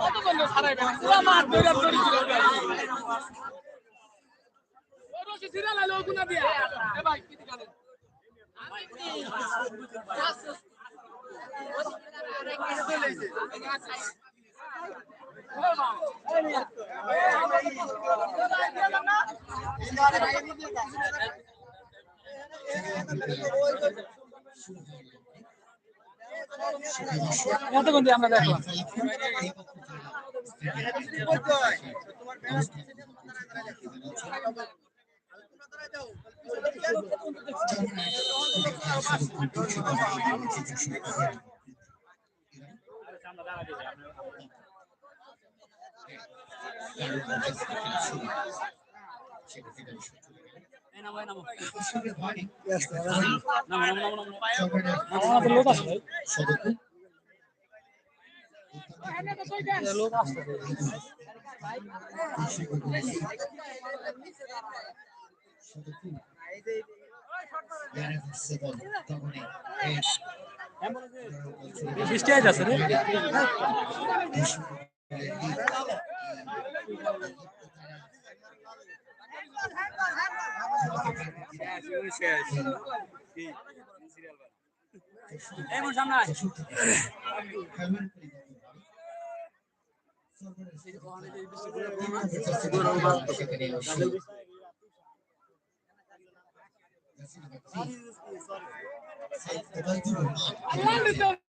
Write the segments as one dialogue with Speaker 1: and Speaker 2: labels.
Speaker 1: কতক্ষণ দিয়ে আমরা দেখো? আমাদের লোক আছে লোক আসছে বৃষ্টি রে।
Speaker 2: যশোরের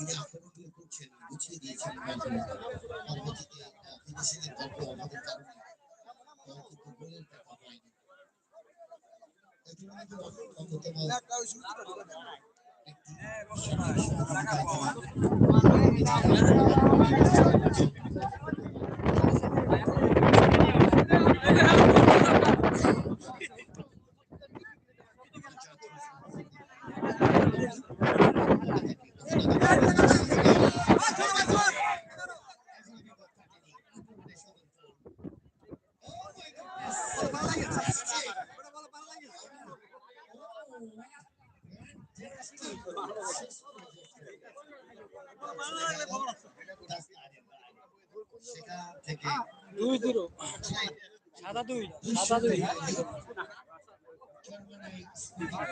Speaker 2: তিনি আক্রমণ করছেন গুছিয়ে দিয়েছেন পরবর্তীতে বিদেশিদের দলকে আমাদের কারণে কিন্তু গোলের দেখা পায়নি অন্যতম একটি
Speaker 1: দুই জিরো সাদা দুই সাদা দুই
Speaker 2: স্পিকিং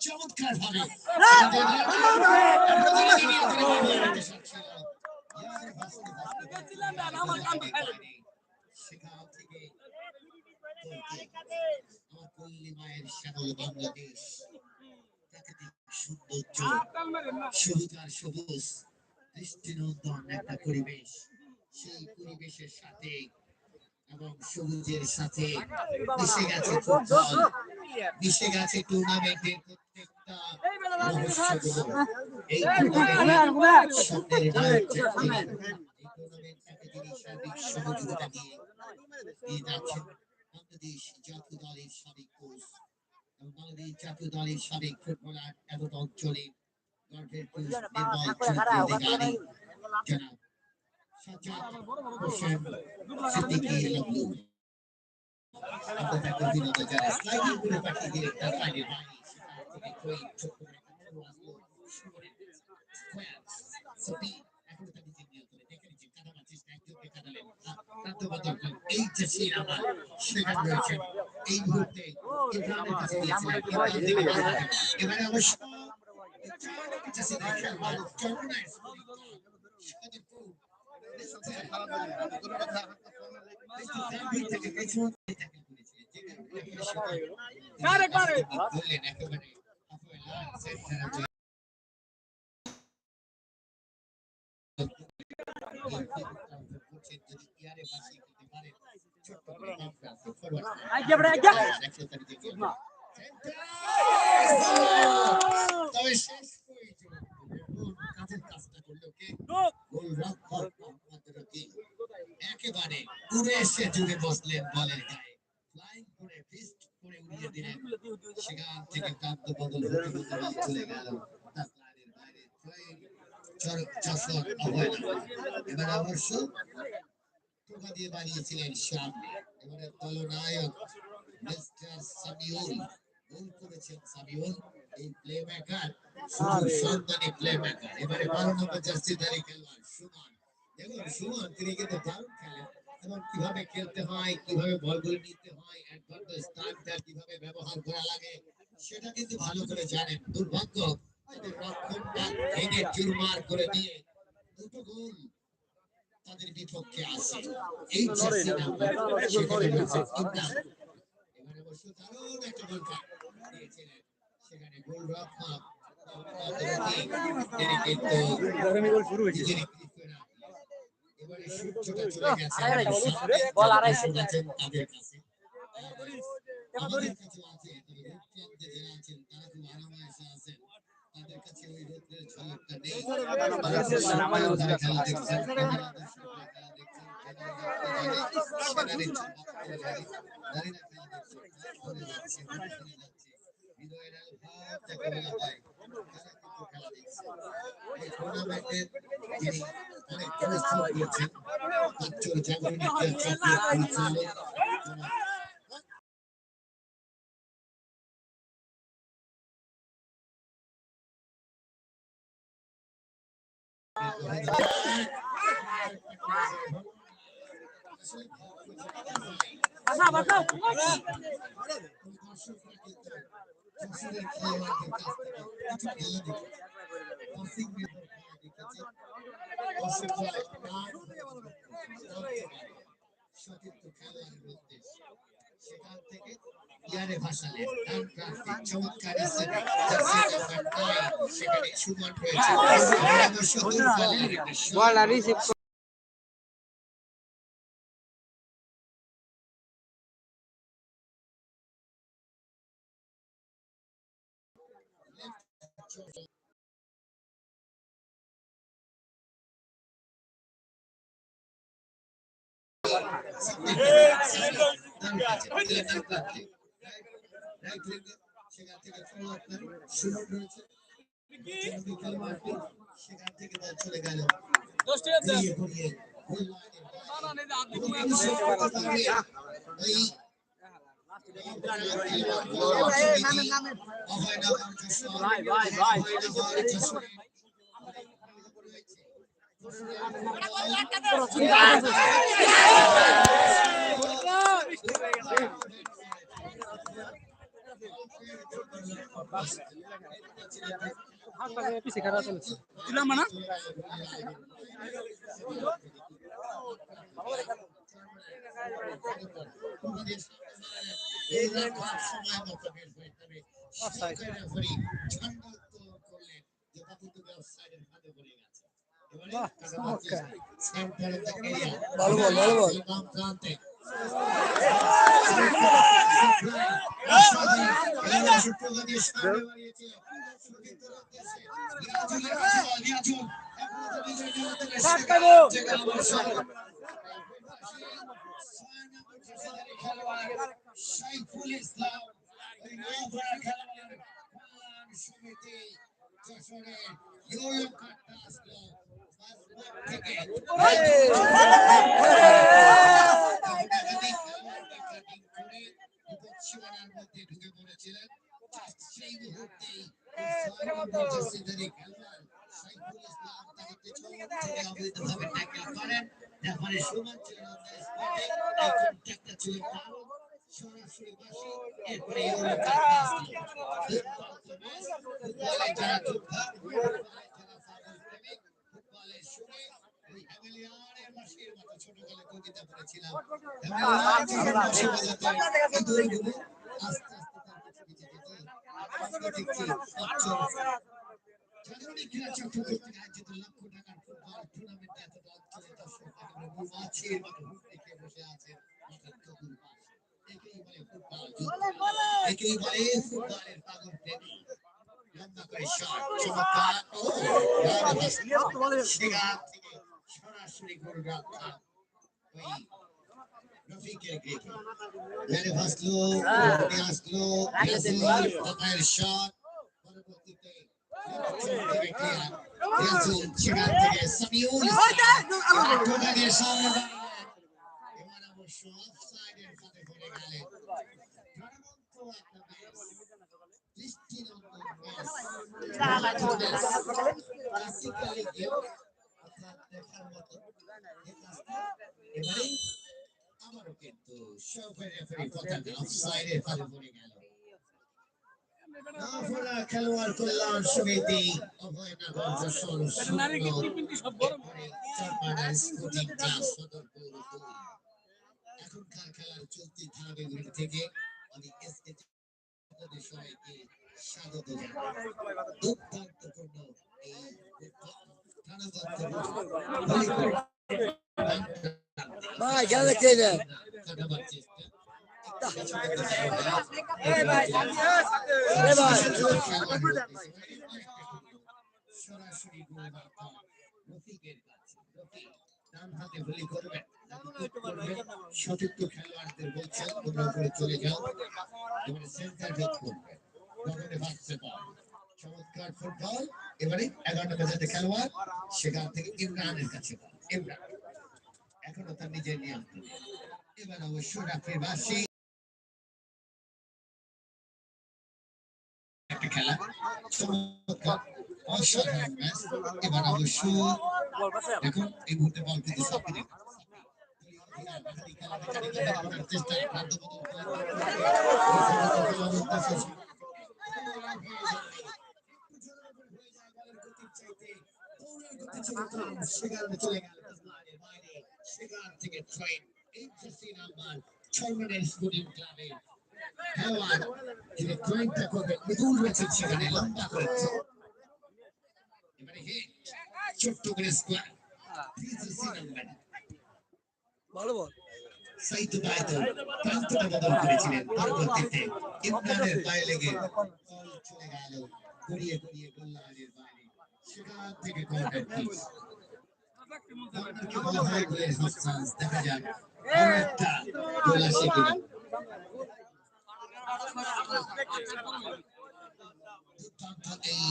Speaker 2: চমৎকার ভাবে সেখান থেকে আমার পল্লী মায়ের বাংলাদেশ একটা পরিবেশ। সেই পরিবেশের সাথে এবং সবুজের সাথে গেছে প্রত্যেকটা সহযোগিতা দিয়ে নিয়ে যাচ্ছেন বাংলাদেশ জাতীয় দলের সাবেক কোচ এবং বাংলাদেশ জাতীয় দলের সাবেক ফুটবলার এমন অঞ্চলে গর্বের কোচ নির্মল অধিকারী জনাব সাজ্জাদ হোসেন সিদ্দিকী লাবলু তাকে অভিনন্দন জানাই স্লাইডিং করে পাঠিয়ে দিলেন তার লাইনের বাইরে সেখান থেকে কই ছোট্ট একটা সুমনের স্কোয়ার সবই এখনও তার নিজের নিয়ন্ত্রণে দেখে নিচ্ছেন কাটাবার চেষ্টা একজনকে কাটালেন প্রান্ত বদল এই রয়েছে এই মুহূর্তে এবারে অবশ্য একেবারে অপয়া সেন্টারে তবে শেষ কাজের কাজটা করল কে একেবারে উড়ে এসে জুড়ে বসলেন বলের গায়ে ফ্লাইং করে ফিস্ট করে উড়িয়ে দিলেন সেখান থেকে প্রান্ত বদল চলে গেল চর চশর অভয়না এবার অবশ্য টোকা দিয়ে বাড়িয়েছিলেন সামনে এবারে দলনায়ক মিস্টার সামিউল গোল করেছেন সামিউল। এই প্লে মেকার শুধু সন্ধানী প্লে মেকার এবারে বারো নম্বর জার্সিধারী খেলোয়াড় সুমন। দেখুন সুমন তিনি কিন্তু দারুণ খেলেন। এবং কীভাবে খেলতে হয় কীভাবে বলগুলো নিতে হয় অ্যাডভান্টেজ টাইমটা কীভাবে ব্যবহার করা লাগে সেটা কিন্তু ভালো করে জানেন। দুর্ভাগ্য রক্ষণটা ভেঙে চুরমার করে দিয়ে দুটো গোল তাদের বিপক্ষে আসে এই এবারে অবশ্য দারুণ একটা গোল দিয়েছিলেন। সেখানে গোল রক্ষক তিনি কিন্তু। এবারে সূর্যটা চলে গেছে।
Speaker 1: বল আড়াই
Speaker 2: এসে তাদের কাছে আমাদের কাছেও আছে তারা খুব আরামায়েশে আছেন। তাদের কাছে ওই রৌদ্রের ঝলকটা নেই হৃদয়ের ভাব যাকে বলা হয় তারা কিন্তু খেলা দেখছে এই টুর্নামেন্টের যিনি অনেক পরিশ্রম করেছেন বাচ্চুর জাগরণী পরিচালক জনাব
Speaker 1: বাসা বাসা
Speaker 2: সেখান থেকে ইয়ারে ভাসালেন ডান প্রান্তে চমৎকার এসে জার্সি নাম্বার 9 সেখানে সুমন রয়েছে সেখান থেকে সুমন রয়েছে সেখান থেকে বল চলে গেল। এই
Speaker 1: ভাই, ভাই, ভাই। দিলাম না ভালো বল, ভালো বল।
Speaker 2: খেলোয়াড়। সাইফুল ইসলাম সমিতি ঢুকে পড়েছিলেন সেই মুহূর্তেই সাইফুল ইসলাম তাকে পেছন থেকে। অবৈধভাবে করেন রেফারি সুমন on the মতো কবিতা পড়েছিলাম। আস্তে আস্তে একেই বলে ফুটবলের পাগল প্রেমী। সরাসরি গোল আসলো, শট। পরবর্তীতে সেখান থেকে সামিউল খেলোয়াড় কল্যাণ সমিতি অভয়নগর। এখনকার খেলার চলতি ধারাবাহিক থেকে আমি এসকে আপনাদের সবাইকে স্বাগত জানাই। দুর্দান্তপূর্ণ এই
Speaker 1: ভাই খেলা দেখতে
Speaker 2: কাটাবার চেষ্টা সরাসরি গোল রফিকের কাছে। রফিক ডান হাতে গুলি করবেন। সতীর্থ খেলোয়াড়দের বলছেন তোমরা উপরে চলে যাও, এবারে সেন্টার বেদ করবে। গগনে ভাসছে বল চমৎকার ফুটবল এবারে এগারো নম্বর খেলোয়াড়, সেখান থেকে ইমরানের কাছে ইমরান এখনও তার নিজের নিয়ন্ত্রণ। এবার অবশ্য রাত্রির বাসী। একটা খেলা। চমৎকার। অসাধারণ ম্যাচ এবার অবশ্য এখন এই মুহূর্তে বল কিন্তু সেখানে চলে গেল বাইরে সেখান থেকে ট্রেন এইচএসসি নাম্বার ছয়মানের স্পোর্টিং ক্লাবের খেলোয়াড় যিনি ট্রেনটা করবে মৃদুল রয়েছে সেখানে লম্বা করে এবারে হিট ছোট্ট করে স্কোয়ার এইচএসসি নাম্বার
Speaker 1: ভালো বল।
Speaker 2: সাইতো বায়তো প্রান্তটা বদল করেছিলেন পরবর্তীতে। ইমরানের পায়ে লেগে চলে গেল গড়িয়ে গড়িয়ে গোল্লারের বাইরে সেখান থেকে কর্নার কিক দেখা যাক। একটা গোল আসে দুর্দান্ত এই